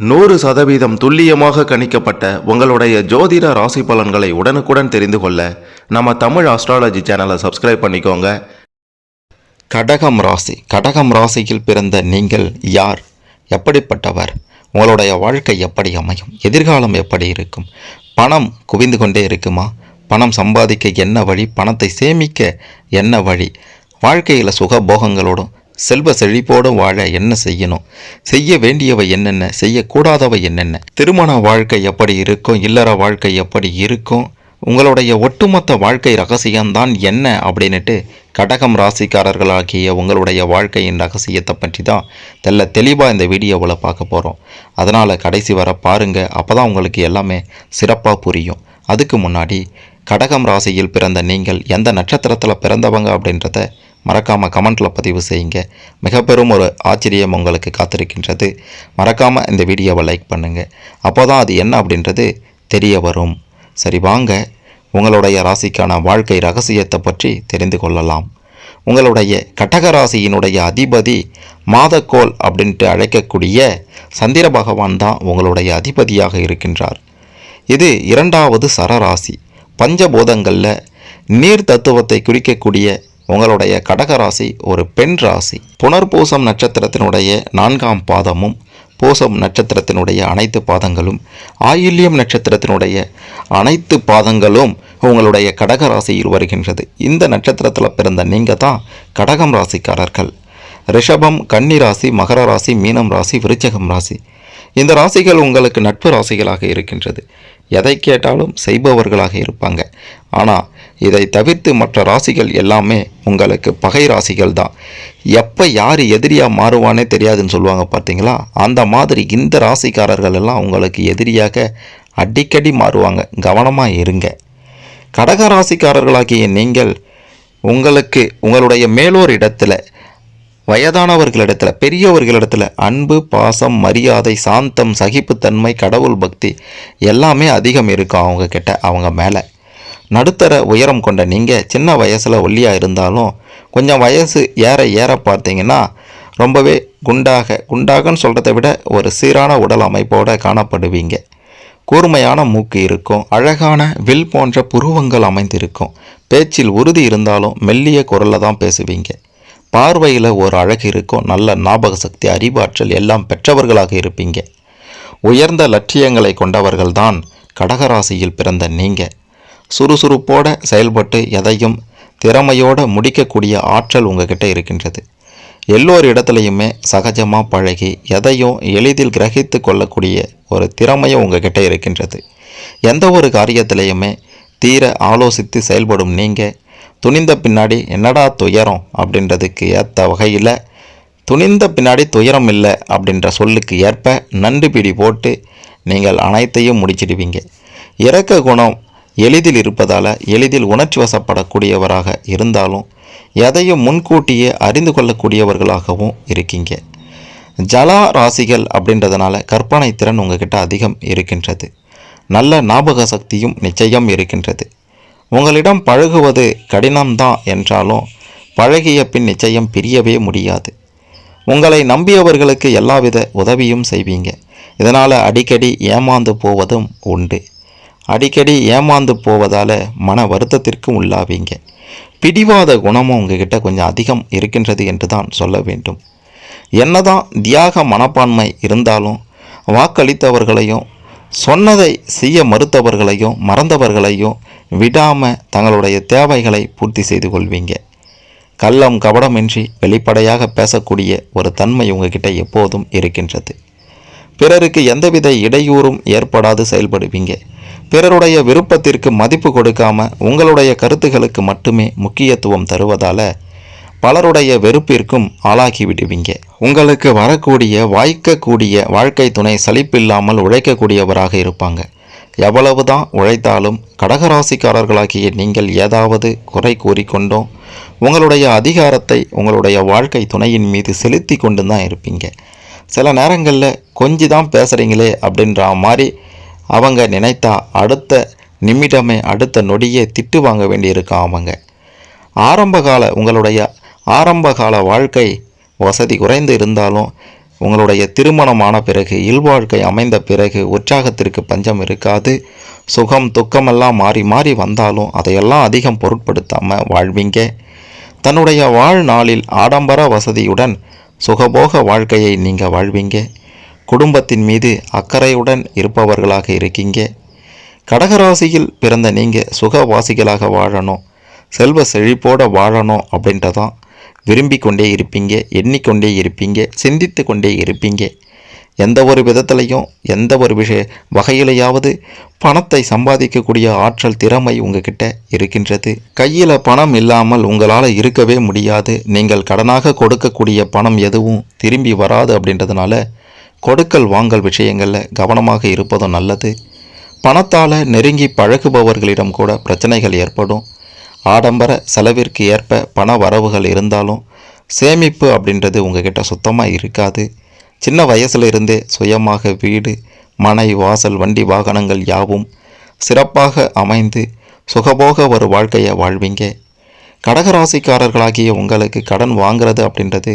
நூறு சதவீதம் துல்லியமாக கணிக்கப்பட்ட உங்களுடைய ஜோதிட ராசி பலன்களை உடனுக்குடன் தெரிந்து கொள்ள நம்ம தமிழ் ஆஸ்ட்ராலஜி சேனலை சப்ஸ்கிரைப் பண்ணிக்கோங்க. கடகம் ராசி. கடகம் ராசியில் பிறந்த நீங்கள் யார்? எப்படிப்பட்டவர்? உங்களுடைய வாழ்க்கை எப்படி அமையும்? எதிர்காலம் எப்படி இருக்கும்? பணம் குவிந்து கொண்டே இருக்குமா? பணம் சம்பாதிக்க என்ன வழி? பணத்தை சேமிக்க என்ன வழி? வாழ்க்கையில் சுகபோகங்களோடும் செல்வ செழிப்போடும் வாழ என்ன செய்யணும்? செய்ய வேண்டியவை என்னென்ன? செய்யக்கூடாதவை என்னென்ன? திருமண வாழ்க்கை எப்படி இருக்கும்? இல்லற வாழ்க்கை எப்படி இருக்கும்? உங்களுடைய ஒட்டுமொத்த வாழ்க்கை ரகசியம்தான் என்ன? அப்படின்னுட்டு கடகம் ராசிக்காரர்களாகிய உங்களுடைய வாழ்க்கையின் ரகசியத்தை பற்றி தான் தெல்ல தெளிவாக இந்த வீடியோவில் பார்க்க போகிறோம் அதனால் கடைசி வர பாருங்கள் அப்போ தான் உங்களுக்கு எல்லாமே சிறப்பாக புரியும். அதுக்கு முன்னாடி கடகம் ராசியில் பிறந்த நீங்கள் எந்த நட்சத்திரத்தில் பிறந்தவங்க அப்படின்றத மறக்காமல் கமெண்ட்டில் பதிவு செய்யுங்க. மிக பெரும் ஒரு ஆச்சரியம் உங்களுக்கு காத்திருக்கின்றது. மறக்காமல் இந்த வீடியோவை லைக் பண்ணுங்கள் அப்போ தான் அது என்ன அப்படின்றது தெரிய வரும். சரி வாங்க. உங்களுடைய ராசிக்கான வாழ்க்கை ரகசியத்தை பற்றி தெரிந்து கொள்ளலாம். உங்களுடைய கடக ராசியினுடைய அதிபதி மாதக்கோள் அப்படின்ட்டு அழைக்கக்கூடிய சந்திர பகவான் தான் உங்களுடைய அதிபதியாக இருக்கின்றார். இது இரண்டாவது சரராசி. பஞ்சபூதங்களில் நீர் தத்துவத்தை குறிக்கக்கூடிய உங்களுடைய கடக ராசி ஒரு பெண் ராசி. புனர்பூசம் நட்சத்திரத்தினுடைய நான்காம் பாதமும் பூசம் நட்சத்திரத்தினுடைய அனைத்து பாதங்களும் ஆயில்யம் நட்சத்திரத்தினுடைய அனைத்து பாதங்களும் உங்களுடைய கடக ராசியில் வருகின்றது. இந்த நட்சத்திரத்தில் பிறந்த நீங்கள் தான் கடகம் ராசிக்காரர்கள். ரிஷபம் கன்னி ராசி மகர ராசி மீனம் ராசி விருச்சகம் ராசி. இந்த ராசிகள் உங்களுக்கு நட்பு ராசிகளாக இருக்கின்றது. எதை கேட்டாலும் செய்பவர்களாக இருப்பாங்க. ஆனால் இதை தவிர்த்து மற்ற ராசிகள் எல்லாமே உங்களுக்கு பகை ராசிகள் தான். எப்போ யார் எதிரியாக மாறுவானே தெரியாதுன்னு சொல்லுவாங்க பார்த்தீங்களா? அந்த மாதிரி இந்த ராசிக்காரர்கள் எல்லாம் உங்களுக்கு எதிரியாக அடிக்கடி மாறுவாங்க. கவனமாக இருங்க. கடக ராசிக்காரர்களாகிய நீங்கள் உங்களுக்கு உங்களுடைய மேலோர் இடத்துல வயதானவர்களிடத்தில் பெரியவர்களிடத்தில் அன்பு பாசம் மரியாதை சாந்தம் சகிப்புத்தன்மை கடவுள் பக்தி எல்லாமே அதிகம் இருக்கும் அவங்க கிட்ட அவங்க மேலே? நடுத்தர உயரம் கொண்ட நீங்கள் சின்ன வயசில் ஒல்லியாக இருந்தாலும் கொஞ்சம் வயசு ஏற ஏற பார்த்தீங்கன்னா ரொம்பவே குண்டாக குண்டாகன்னு சொல்கிறத விட ஒரு சீரான உடல் அமைப்போடு காணப்படுவீங்க. கூர்மையான மூக்கு இருக்கும் அழகான வில் போன்ற புருவங்கள் அமைந்திருக்கும். பேச்சில் உறுதி இருந்தாலும் மெல்லிய குரலில் தான் பேசுவீங்க. பார்வையில் ஒரு அழகு இருக்கும் நல்ல ஞாபக சக்தி அறிவாற்றல் எல்லாம் பெற்றவர்களாக இருப்பீங்க. உயர்ந்த லட்சியங்களை கொண்டவர்கள்தான் கடகராசியில் பிறந்த நீங்கள் சுறுசுறுப்போட செயல்பட்டு எதையும் திறமையோடு முடிக்கக்கூடிய ஆற்றல் உங்ககிட்ட இருக்கின்றது. எல்லோரு இடத்துலையுமே சகஜமாக பழகி எதையும் எளிதில் கிரகித்து கொள்ளக்கூடிய ஒரு திறமையும் உங்ககிட்ட இருக்கின்றது. எந்த ஒரு காரியத்திலையுமே தீர ஆலோசித்து செயல்படும் நீங்கள் துணிந்த பின்னாடி என்னடா துயரம் அப்படின்றதுக்கு ஏற்ற வகையில் துணிந்த பின்னாடி துயரம் இல்லை அப்படின்ற சொல்லுக்கு ஏற்ப நண்டு பிடி போட்டு நீங்கள் அனைத்தையும் முடிச்சிடுவீங்க. இறக்க குணம் எளிதில் இருப்பதால் எளிதில் உணர்ச்சி வசப்படக்கூடியவராக இருந்தாலும் எதையும் முன்கூட்டியே அறிந்து கொள்ளக்கூடியவர்களாகவும் இருக்கீங்க. ஜலா ராசிகள் அப்படின்றதுனால கற்பனை திறன் உங்ககிட்ட அதிகம் இருக்கின்றது. நல்ல ஞாபக சக்தியும் நிச்சயம் இருக்கின்றது. உங்களிடம் பழகுவது கடினம்தான் என்றாலும் பழகிய பின் நிச்சயம் பிரியவே முடியாது. உங்களை நம்பியவர்களுக்கு எல்லாவித உதவியும் செய்வீங்க. இதனால் அடிக்கடி ஏமாந்து போவதும் உண்டு. அடிக்கடி ஏமாந்து போவதால் மன வருத்தத்திற்கு உள்ளாவீங்க. பிடிவாத குணமும் உங்ககிட்ட கொஞ்சம் அதிகம் இருக்கின்றது என்று தான் சொல்ல வேண்டும். என்னதான் தியாக மனப்பான்மை இருந்தாலும் வாக்களித்தவர்களையும் சொன்னதை செய்ய மறுத்தவர்களையும் மறந்தவர்களையும் விடாமல் தங்களுடைய தேவைகளை பூர்த்தி செய்து கொள்வீங்க. கள்ளம் கபடமின்றி வெளிப்படையாக பேசக்கூடிய ஒரு தன்மை உங்ககிட்ட எப்போதும் இருக்கின்றது. பிறருக்கு எந்தவித இடையூறும் ஏற்படாது செயல்படுவீங்க. பிறருடைய விருப்பத்திற்கு மதிப்பு கொடுக்காம உங்களுடைய கருத்துகளுக்கு மட்டுமே முக்கியத்துவம் தருவதால் பலருடைய வெறுப்பிற்கும் ஆளாகி விடுவீங்க. உங்களுக்கு வரக்கூடிய வாய்க்கக்கூடிய வாழ்க்கை துணை சலிப்பில்லாமல் உழைக்கக்கூடியவராக இருப்பாங்க. எவ்வளவுதான் உழைத்தாலும் கடகராசிக்காரர்களாகிய நீங்கள் ஏதாவது குறை கூறிக்கொண்டோ உங்களுடைய அதிகாரத்தை உங்களுடைய வாழ்க்கை துணையின் மீது செலுத்தி கொண்டு தான் இருப்பீங்க. சில நேரங்களில் கொஞ்சி தான் பேசுகிறீங்களே அப்படின்ற மாதிரி அவங்க நினைத்தா அடுத்த நிமிடமே அடுத்த நொடியே திட்டு வாங்க வேண்டியிருக்கான் அவங்க. ஆரம்பகால உங்களுடைய ஆரம்பகால வாழ்க்கை வசதி குறைந்து இருந்தாலும் உங்களுடைய திருமணமான பிறகு இல்வாழ்க்கை அமைந்த பிறகு உற்சாகத்திற்கு பஞ்சம் இருக்காது. சுகம் துக்கமெல்லாம் மாறி மாறி வந்தாலும் அதையெல்லாம் அதிகம் பொருட்படுத்தாமல் வாழ்வீங்க. தன்னுடைய வாழ்நாளில் ஆடம்பர வசதியுடன் சுகபோக வாழ்க்கையை நீங்கள் வாழ்வீங்க. குடும்பத்தின் மீது அக்கறையுடன் இருப்பவர்களாக இருக்கீங்க. கடகராசியில் பிறந்த நீங்கள் சுகவாசிகளாக வாழணும். செல்வ செழிப்போடு வாழணும் அப்படின்றதான் விரும்பி கொண்டே இருப்பீங்க எண்ணிக்கொண்டே இருப்பீங்க சிந்தித்து கொண்டே இருப்பீங்க. எந்த ஒரு விதத்துலையும் எந்த ஒரு விஷய வகையிலையாவது பணத்தை சம்பாதிக்கக்கூடிய ஆற்றல் திறமை உங்ககிட்ட இருக்கின்றது. கையில் பணம் இல்லாமல் உங்களால் இருக்கவே முடியாது. நீங்கள் கடனாக கொடுக்கக்கூடிய பணம் எதுவும் திரும்பி வராது அப்படின்றதுனால கொடுக்கல் வாங்கல் விஷயங்களில் கவனமாக இருப்பதும் நல்லது. பணத்தால் நெருங்கி பழகுபவர்களிடம் கூட பிரச்சனைகள் ஏற்படும். ஆடம்பர செலவிற்கு ஏற்ப பண வரவுகள் இருந்தாலும் சேமிப்பு அப்படின்றது உங்ககிட்ட சுத்தமாக இருக்காது. சின்ன வயசுல இருந்தே சுயமாக வீடு மனை வாசல் வண்டி வாகனங்கள் யாவும் சிறப்பாக அமைந்து சுகபோக ஒரு வாழ்க்கையை வாழ்வீங்க. கடகராசிக்காரர்களாகிய உங்களுக்கு கடன் வாங்குறது அப்படின்றது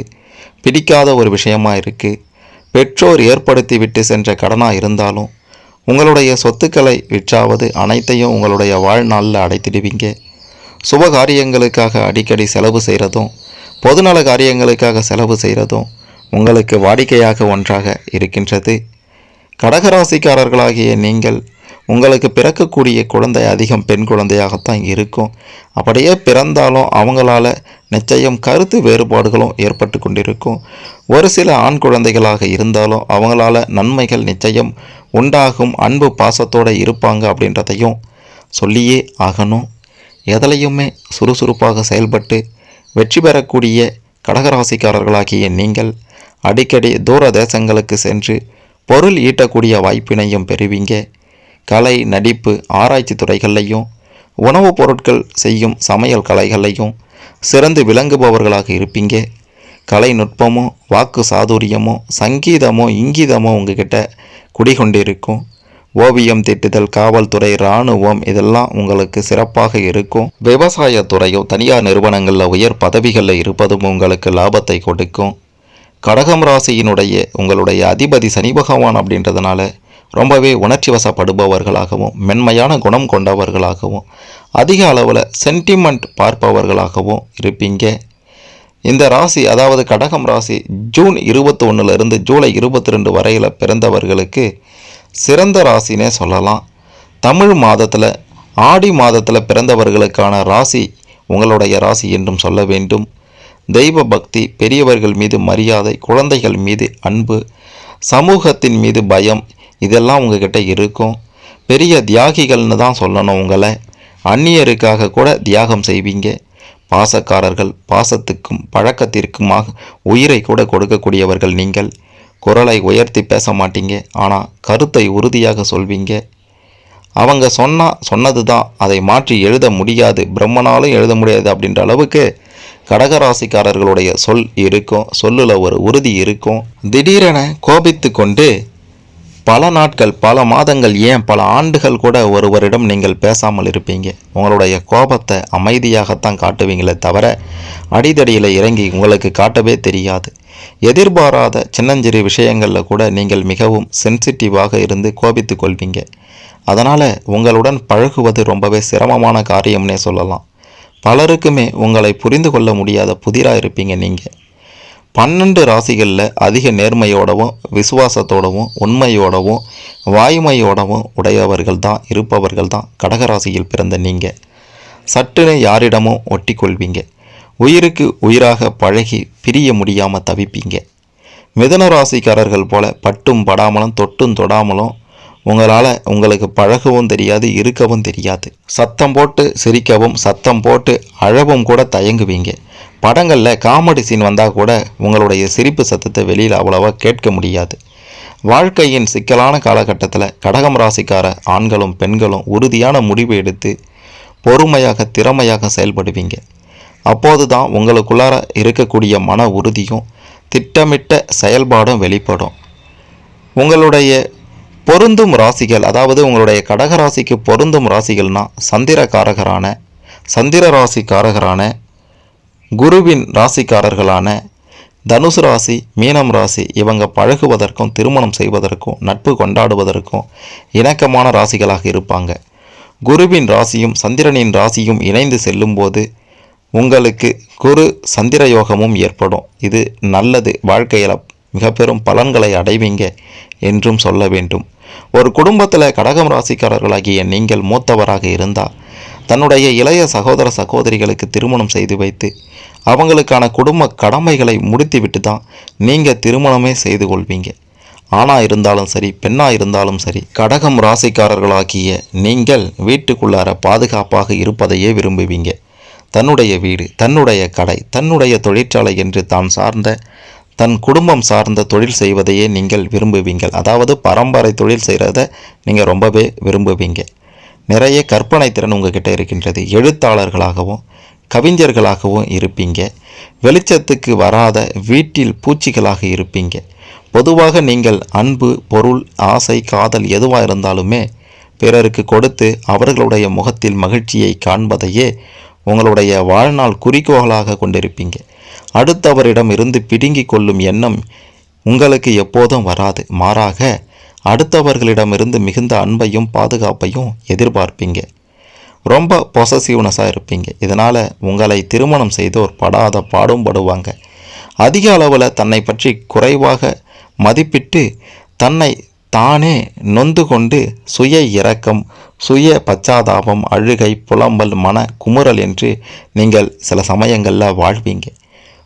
பிடிக்காத ஒரு விஷயமாக இருக்குது பெற்றோர் ஏற்படுத்தி விட்டு சென்ற கடனாக இருந்தாலும் உங்களுடைய சொத்துக்களை விற்றாவது அனைத்தையும் உங்களுடைய வாழ்நாளில் அடைத்திடுவீங்க. சுப காரியங்களுக்காக அடிக்கடி செலவு செய்கிறதும் பொதுநல காரியங்களுக்காக செலவு செய்கிறதும் உங்களுக்கு வாடிக்கையாக ஒன்றாக இருக்கின்றது. கடகராசிக்காரர்களாகிய நீங்கள் உங்களுக்கு பிறக்கக்கூடிய குழந்தை அதிகம் பெண் குழந்தையாகத்தான் இருக்கும். அப்படியே பிறந்தாலும் அவங்களால நிச்சயம் கருத்து வேறுபாடுகளும் ஏற்பட்டு கொண்டிருக்கும். ஒரு சில ஆண் குழந்தைகளாக இருந்தாலும் அவங்களால நன்மைகள் நிச்சயம் உண்டாகும் அன்பு பாசத்தோடு இருப்பாங்க அப்படின்றதையும் சொல்லியே ஆகணும். எதிலையுமே சுறுசுறுப்பாக செயல்பட்டு வெற்றி பெறக்கூடிய கடகராசிக்காரர்களாகிய நீங்கள் அடிக்கடி தூர தேசங்களுக்கு சென்று பொருள் ஈட்டக்கூடிய வாய்ப்பினையும் பெறுவீங்க. கலை நடிப்பு ஆராய்ச்சி துறைகள்லையும் உணவுப் பொருட்கள் செய்யும் சமையல் கலைகள்லையும் சிறந்து விளங்குபவர்களாக இருப்பீங்க. கலைநுட்பமோ வாக்கு சாதுரியமோ சங்கீதமோ இங்கீதமோ உங்ககிட்ட குடிகொண்டிருக்கும் ஓவியம் திட்டுதல் காவல்துறை இராணுவம் இதெல்லாம் உங்களுக்கு சிறப்பாக இருக்கும். விவசாயத்துறையும் தனியார் நிறுவனங்களில் உயர் பதவிகளில் இருப்பதும் உங்களுக்கு லாபத்தை கொடுக்கும். கடகம் ராசியினுடைய உங்களுடைய அதிபதி சனி பகவான் அப்படின்றதுனால ரொம்பவே உணர்ச்சி வசப்படுபவர்களாகவும் மென்மையான குணம் கொண்டவர்களாகவும் அதிக அளவில் சென்டிமெண்ட் பார்ப்பவர்களாகவும் இருப்பீங்க. இந்த ராசி அதாவது கடகம் ராசி ஜூன் இருபத்தி ஒன்றுலேருந்து ஜூலை இருபத்தி ரெண்டு வரையில் பிறந்தவர்களுக்கு சிறந்த ராசினே சொல்லலாம். தமிழ் மாதத்தில் ஆடி மாதத்தில் பிறந்தவர்களுக்கான ராசி உங்களுடைய ராசி என்றும் சொல்ல வேண்டும். தெய்வ பக்தி பெரியவர்கள் மீது மரியாதை குழந்தைகள் மீது அன்பு சமூகத்தின் மீது பயம் இதெல்லாம் உங்ககிட்ட இருக்கும். பெரிய தியாகிகள்னு தான் சொல்லணும் உங்களை. அந்நியருக்காக கூட தியாகம் செய்வீங்க. பாசக்காரர்கள் பாசத்துக்கும் பழக்கத்திற்குமாக உயிரை கூட கொடுக்கக்கூடியவர்கள் நீங்கள். குரலை உயர்த்தி பேச மாட்டீங்க. ஆனால் கருத்தை உறுதியாக சொல்வீங்க. அவங்க சொன்னால் சொன்னது தான். அதை மாற்றி எழுத முடியாது. பிரம்மனாலும் எழுத முடியாது அப்படின்ற அளவுக்கு கடகராசிக்காரர்களுடைய சொல் இருக்கும். சொல்லில் ஒரு உறுதி இருக்கும். திடீரென கோபித்து கொண்டு பல நாட்கள் பல மாதங்கள் ஏன் பல ஆண்டுகள் கூட ஒருவரிடம் நீங்கள் பேசாமல் இருப்பீங்க? உங்களுடைய கோபத்தை அமைதியாகத்தான் காட்டுவீங்களே தவிர அடிதடியில் இறங்கி உங்களுக்கு காட்டவே தெரியாது. எதிர்பாராத சின்னஞ்சிறு விஷயங்களில் கூட நீங்கள் மிகவும் சென்சிட்டிவாக இருந்து கோபித்து கொள்வீங்க. அதனால் உங்களுடன் பழகுவது ரொம்பவே சிரமமான காரியம்னே சொல்லலாம். பலருக்குமே உங்களை புரிந்து கொள்ள முடியாத புதிராக இருப்பீங்க நீங்கள் பன்னெண்டு ராசிகளில் அதிக நேர்மையோடவும் விசுவாசத்தோடவும் உண்மையோடவும் வாய்மையோடவும் உடையவர்கள் தான் இருப்பவர்கள் தான் கடகராசியில் பிறந்த நீங்கள் சட்டுன்னு யாரிடமும் ஒட்டி கொள்வீங்க உயிருக்கு உயிராக பழகி பிரிய முடியாமல் தவிப்பீங்க. மிதன ராசிக்காரர்கள் போல பட்டும் படாமலும் தொட்டும் தொடாமலும் உங்களால் உங்களுக்கு பழகவும் தெரியாது இருக்கவும் தெரியாது. சத்தம் போட்டு சிரிக்கவும் சத்தம் போட்டு அழவும் கூட தயங்குவீங்க. படங்களில் காமெடி சீன் வந்தால் கூட உங்களுடைய சிரிப்பு சத்தத்தை வெளியில் அவ்வளவா கேட்க முடியாது. வாழ்க்கையின் சிக்கலான காலகட்டத்தில் கடகம் ராசிக்கார ஆண்களும் பெண்களும் உறுதியான முடிவு எடுத்து பொறுமையாக திறமையாக செயல்படுவீங்க. அப்போது தான் உங்களுக்குள்ளார இருக்கக்கூடிய மன உறுதியும் திட்டமிட்ட செயல்பாடும் வெளிப்படும். உங்களுடைய பொருந்தும் ராசிகள் அதாவது உங்களுடைய கடக ராசிக்கு பொருந்தும் ராசிகள்னால் சந்திரகாரகரான சந்திர ராசிக்காரகரான குருவின் ராசிக்காரர்களான தனுசு ராசி மீனம் ராசி இவங்க பழகுவதற்கும் திருமணம் செய்வதற்கும் நட்பு கொண்டாடுவதற்கும் இணக்கமான ராசிகளாக இருப்பாங்க. குருவின் ராசியும் சந்திரனின் ராசியும் இணைந்து செல்லும்போது உங்களுக்கு குரு சந்திர யோகமும் ஏற்படும். இது நல்லது. வாழ்க்கையில் மிக பெரும் பலன்களை அடைவீங்க என்றும் சொல்ல வேண்டும். ஒரு குடும்பத்தில் கடகம் ராசிக்காரர்களாகிய நீங்கள் மூத்தவராக இருந்தால் தன்னுடைய இளைய சகோதர சகோதரிகளுக்கு திருமணம் செய்து வைத்து அவங்களுக்கான குடும்ப கடமைகளை முடித்துவிட்டு தான் நீங்கள் திருமணமே செய்து கொள்வீங்க. ஆணாக இருந்தாலும் சரி பெண்ணாக இருந்தாலும் சரி கடகம் ராசிக்காரர்களாகிய நீங்கள் வீட்டுக்குள்ளார பாதுகாப்பாக இருப்பதையே விரும்புவீங்க. தன்னுடைய வீடு தன்னுடைய கடை தன்னுடைய தொழிற்சாலை என்று தான் சார்ந்த தன் குடும்பம் சார்ந்த தொழில் செய்வதையே நீங்கள் விரும்புவீங்கள் அதாவது பரம்பரை தொழில் செய்கிறத நீங்கள் ரொம்பவே விரும்புவீங்க. நிறைய கற்பனை திறன் உங்ககிட்ட இருக்கின்றது. எழுத்தாளர்களாகவும் கவிஞர்களாகவும் இருப்பீங்க. வெளிச்சத்துக்கு வராத வீட்டில் பூச்சிகளாக இருப்பீங்க. பொதுவாக நீங்கள் அன்பு பொருள் ஆசை காதல் எதுவாக இருந்தாலுமே பிறருக்கு கொடுத்து அவர்களுடைய முகத்தில் மகிழ்ச்சியை காண்பதையே உங்களுடைய வாழ்நாள் குறிக்கோளாக கொண்டிருப்பீங்க. அடுத்தவரிடம் இருந்து பிடுங்கிக் கொள்ளும் எண்ணம் உங்களுக்கு எப்போதும் வராது. மாறாக அடுத்தவர்களிடமிருந்து மிகுந்த அன்பையும் பாதுகாப்பையும் எதிர்பார்ப்பீங்க. ரொம்ப பொசசிவ்னஸாக இருப்பீங்க. இதனால் உங்களை திருமணம் செய்தோர் படாத பாடும் படுவாங்க. அதிக அளவில் தன்னை பற்றி குறைவாக மதிப்பிட்டு தன்னை தானே நொந்து கொண்டு சுய இரக்கம் சுய பச்சாதாபம் அழுகை புலம்பல் மன குமுறல் என்று நீங்கள் சில சமயங்களில் வாழ்வீங்க.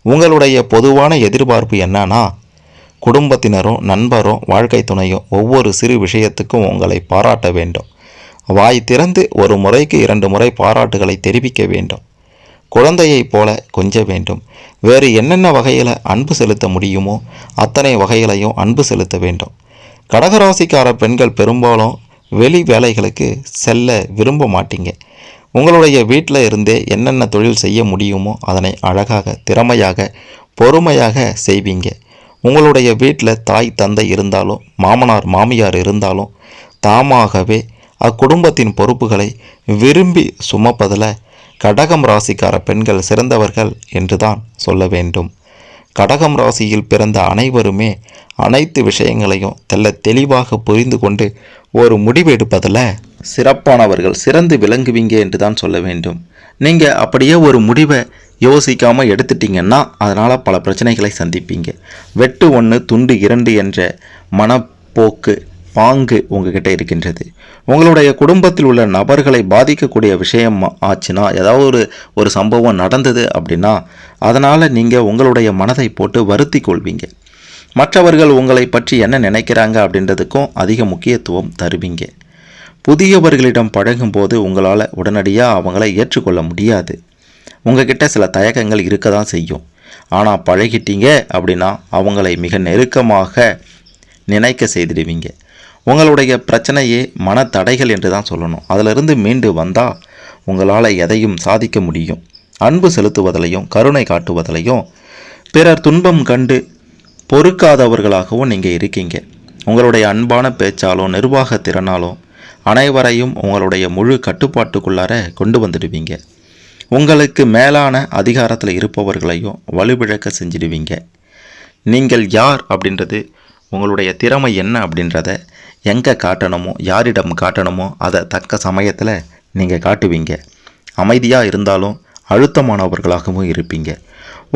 உங்களுடைய பொதுவான எதிர்பார்ப்பு என்னன்னா குடும்பத்தினரும் நண்பரும் வாழ்க்கை துணையும் ஒவ்வொரு சிறு விஷயத்துக்கும் உங்களை பாராட்ட வேண்டும். வாய் திறந்து ஒரு முறைக்கு இரண்டு முறை பாராட்டுகளை தெரிவிக்க வேண்டும். குழந்தையைப் போல கொஞ்ச வேண்டும். வேறு என்னென்ன வகையில் அன்பு செலுத்த முடியுமோ அத்தனை வகைகளையும் அன்பு செலுத்த வேண்டும். கடகராசிக்கார பெண்கள் பெரும்பாலும் வெளி வேலைகளுக்கு செல்ல விரும்ப மாட்டீங்க. உங்களுடைய வீட்டில் இருந்தே என்னென்ன தொழில் செய்ய முடியுமோ அதனை அழகாக திறமையாக பொறுமையாக செய்வீங்க. உங்களுடைய வீட்டில் தாய் தந்தை இருந்தாலும் மாமனார் மாமியார் இருந்தாலும் தாமாகவே அக்குடும்பத்தின் பொறுப்புகளை விரும்பி சுமப்பதில் கடகம் ராசிக்கார பெண்கள் சிறந்தவர்கள் என்றுதான் சொல்ல வேண்டும். கடகம் ராசியில் பிறந்த அனைவருமே அனைத்து விஷயங்களையும் தெல்ல தெளிவாக புரிந்து கொண்டு ஒரு முடிவு எடுப்பதில் சிறப்பானவர்கள் சிறந்து விளங்குவீங்க என்று தான் சொல்ல வேண்டும். நீங்கள் அப்படியே ஒரு முடிவை யோசிக்காமல் எடுத்துட்டிங்கன்னா அதனால் பல பிரச்சனைகளை சந்திப்பீங்க. வெட்டு ஒன்று துண்டு இரண்டு என்ற மனப்போக்கு பாங்கு உங்ககிட்ட இருக்கின்றது. உங்களுடைய குடும்பத்தில் உள்ள நபர்களை பாதிக்கக்கூடிய விஷயம் ஆச்சுன்னா ஏதாவது ஒரு ஒரு சம்பவம் நடந்தது அப்படின்னா அதனால் நீங்கள் உங்களுடைய மனதை போட்டு வருத்தி கொள்வீங்க. மற்றவர்கள் உங்களை பற்றி என்ன நினைக்கிறாங்க அப்படின்றதுக்கும் அதிக முக்கியத்துவம் தருவீங்க. புதியவர்களிடம் பழகும்போது உங்களால் உடனடியாக அவங்கள ஏற்றுக்கொள்ள முடியாது. உங்ககிட்ட சில தயக்கங்கள் இருக்க தான் செய்யும். ஆனால் பழகிட்டீங்க அப்படின்னா அவங்களை மிக நெருக்கமாக நினைக்க செய்திடுவீங்க. உங்களுடைய பிரச்சனையே மனத்தடைகள் என்று தான் சொல்லணும். அதிலிருந்து மீண்டு வந்தால் உங்களால் எதையும் சாதிக்க முடியும். அன்பு செலுத்துவதிலையும் கருணை காட்டுவதிலையும் பிறர் துன்பம் கண்டு பொறுக்காதவர்களாகவும் நீங்கள் இருக்கீங்க. உங்களுடைய அன்பான பேச்சாலும் நிர்வாக திறனாலும் அனைவரையும் உங்களுடைய முழு கட்டுப்பாட்டுக்குள்ளார கொண்டு வந்துடுவீங்க. உங்களுக்கு மேலான அதிகாரத்தில் இருப்பவர்களையும் வலுவிழக்க செஞ்சிடுவீங்க. நீங்கள் யார் அப்படின்றது உங்களுடைய திறமை என்ன அப்படின்றத எங்கே காட்டணுமோ யாரிடம் காட்டணுமோ அதை தக்க சமயத்தில் நீங்கள் காட்டுவீங்க. அமைதியாக இருந்தாலும் அழுத்தமானவர்களாகவும் இருப்பீங்க.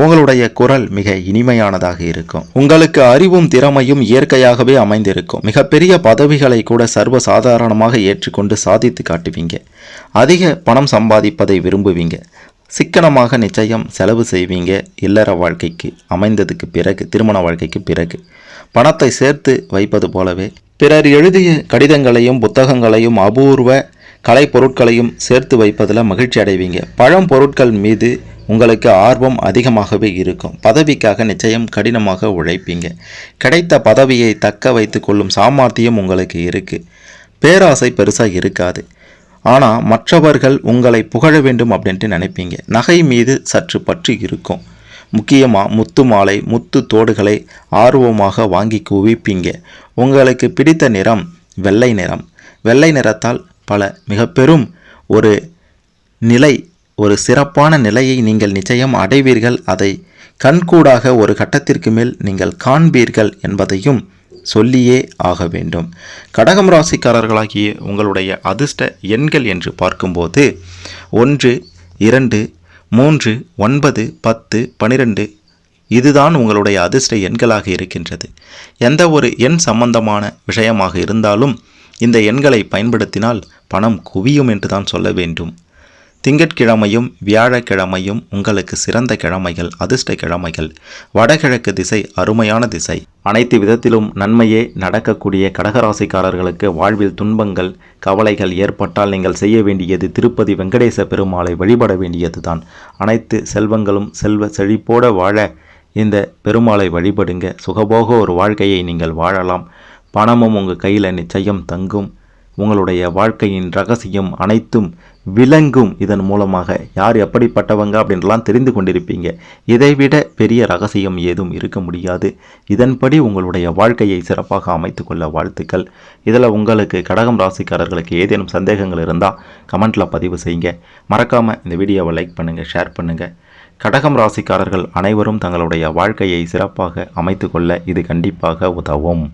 உங்களுடைய குரல் மிக இனிமையானதாக இருக்கும். உங்களுக்கு அறிவும் திறமையும் இயற்கையாகவே அமைந்திருக்கும். மிகப்பெரிய பதவிகளை கூட சர்வ சாதாரணமாக ஏற்றுக்கொண்டு சாதித்து காட்டுவீங்க. அதிக பணம் சம்பாதிப்பதை விரும்புவீங்க. சிக்கனமாக நிச்சயம் செலவு செய்வீங்க. இல்லற வாழ்க்கைக்கு அமைந்ததுக்கு பிறகு திருமண வாழ்க்கைக்கு பிறகு. பணத்தை சேர்த்து வைப்பது போலவே பிறர் எழுதிய கடிதங்களையும் புத்தகங்களையும் அபூர்வ கலை பொருட்களையும் சேர்த்து வைப்பதில் மகிழ்ச்சி அடைவீங்க. பழம் பொருட்கள் மீது உங்களுக்கு ஆர்வம் அதிகமாகவே இருக்கும். பதவிக்காக நிச்சயம் கடினமாக உழைப்பீங்க. கிடைத்த பதவியை தக்க வைத்து கொள்ளும் சாமர்த்தியம் உங்களுக்கு இருக்குது பேராசை பெருசாக இருக்காது. ஆனால் மற்றவர்கள் உங்களை புகழ வேண்டும் அப்படின்ட்டு நினைப்பீங்க. நகை மீது சற்று பற்று இருக்கும். முக்கியமாக முத்து மாலை முத்து தோடுகளை ஆர்வமாக வாங்கி குவிப்பீங்க. உங்களுக்கு பிடித்த நிறம் வெள்ளை நிறம். வெள்ளை நிறத்தால் பல மிக பெரும் ஒரு நிலை ஒரு சிறப்பான நிலையை நீங்கள் நிச்சயம் அடைவீர்கள். அதை கண்கூடாக ஒரு கட்டத்திற்கு மேல் நீங்கள் காண்பீர்கள் என்பதையும் சொல்லியே ஆக வேண்டும். கடகம் ராசிக்காரர்களாகிய உங்களுடைய அதிர்ஷ்ட எண்கள் என்று பார்க்கும்போது ஒன்று இரண்டு மூன்று ஒன்பது பத்து பனிரெண்டு இதுதான் உங்களுடைய அதிர்ஷ்ட எண்களாக இருக்கின்றது. எந்த ஒரு எண் சம்பந்தமான விஷயமாக இருந்தாலும் இந்த எண்களை பயன்படுத்தினால் பணம் குவியும் என்று தான் சொல்ல வேண்டும். திங்கட்கிழமையும் வியாழக்கிழமையும் உங்களுக்கு சிறந்த கிழமைகள் அதிர்ஷ்ட கிழமைகள் வடகிழக்கு திசை அருமையான திசை. அனைத்து விதத்திலும் நன்மையே நடக்கக்கூடிய கடகராசிக்காரர்களுக்கு வாழ்வில் துன்பங்கள் கவலைகள் ஏற்பட்டால் நீங்கள் செய்ய வேண்டியது திருப்பதி வெங்கடேச பெருமாளை வழிபட வேண்டியதுதான். அனைத்து செல்வங்களும் செல்வ செழிப்போட வாழ இந்த பெருமாளை வழிபடுங்க. சுகபோக ஒரு வாழ்க்கையை நீங்கள் வாழலாம். பணமும் உங்கள் கையில் நிச்சயம் தங்கும். உங்களுடைய வாழ்க்கையின் ரகசியம் அனைத்தும் விளங்கும். இதன் மூலமாக யார் எப்படிப்பட்டவங்க அப்படின்றலாம் தெரிந்து கொண்டிருப்பீங்க. இதைவிட பெரிய ரகசியம் ஏதும் இருக்க முடியாது. இதன்படி உங்களுடைய வாழ்க்கையை சிறப்பாக அமைத்துக்கொள்ள வாழ்த்துக்கள். இதில் உங்களுக்கு கடகம் ராசிக்காரர்களுக்கு ஏதேனும் சந்தேகங்கள் இருந்தால் கமெண்ட்டில் பதிவு செய்யுங்க. மறக்காமல் இந்த வீடியோவை லைக் பண்ணுங்கள் ஷேர் பண்ணுங்கள் கடகம் ராசிக்காரர்கள் அனைவரும் தங்களுடைய வாழ்க்கையை சிறப்பாக அமைத்துக்கொள்ள இது கண்டிப்பாக உதவும்.